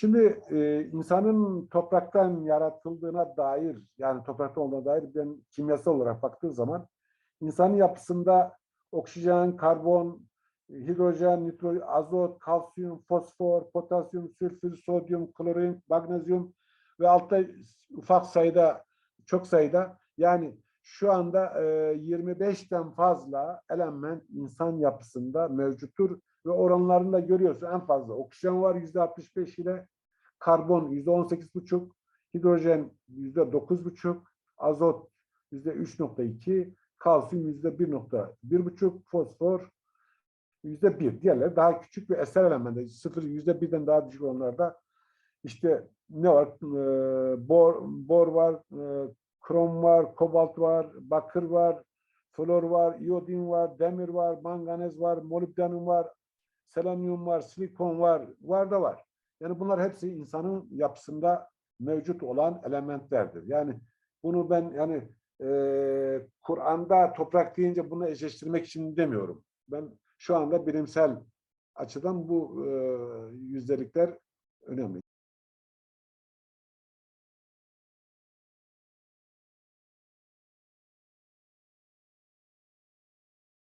Şimdi e, insanın topraktan yaratıldığına dair, yani topraktan olduğuna dair ben kimyasal olarak baktığı zaman insanın yapısında oksijen, karbon, hidrojen, nitro, azot, kalsiyum, fosfor, potasyum, sülfür, sodyum, klorin, magnezyum ve altta ufak sayıda, çok sayıda yani şu anda e, 25'ten fazla element insan yapısında mevcuttur ve oranlarını da görüyorsun en fazla. Oksijen var yüzde 65 ile, karbon yüzde 18 buçuk, hidrojen yüzde 9 buçuk, azot yüzde 3.2, kalsiyum yüzde 1.1 buçuk, fosfor yüzde bir. Diğerleri daha küçük ve eser elementler. Sıfır yüzde birden daha düşük onlarda. İşte ne var? Ee, bor, bor var, e, krom var, kobalt var, bakır var, flor var, iodin var, demir var, manganez var, molibdenum var, selenyum var, silikon var, var da var. Yani bunlar hepsi insanın yapısında mevcut olan elementlerdir. Yani bunu ben yani e, Kur'an'da toprak deyince bunu eşleştirmek için demiyorum. Ben şu anda bilimsel açıdan bu e, yüzdelikler önemli.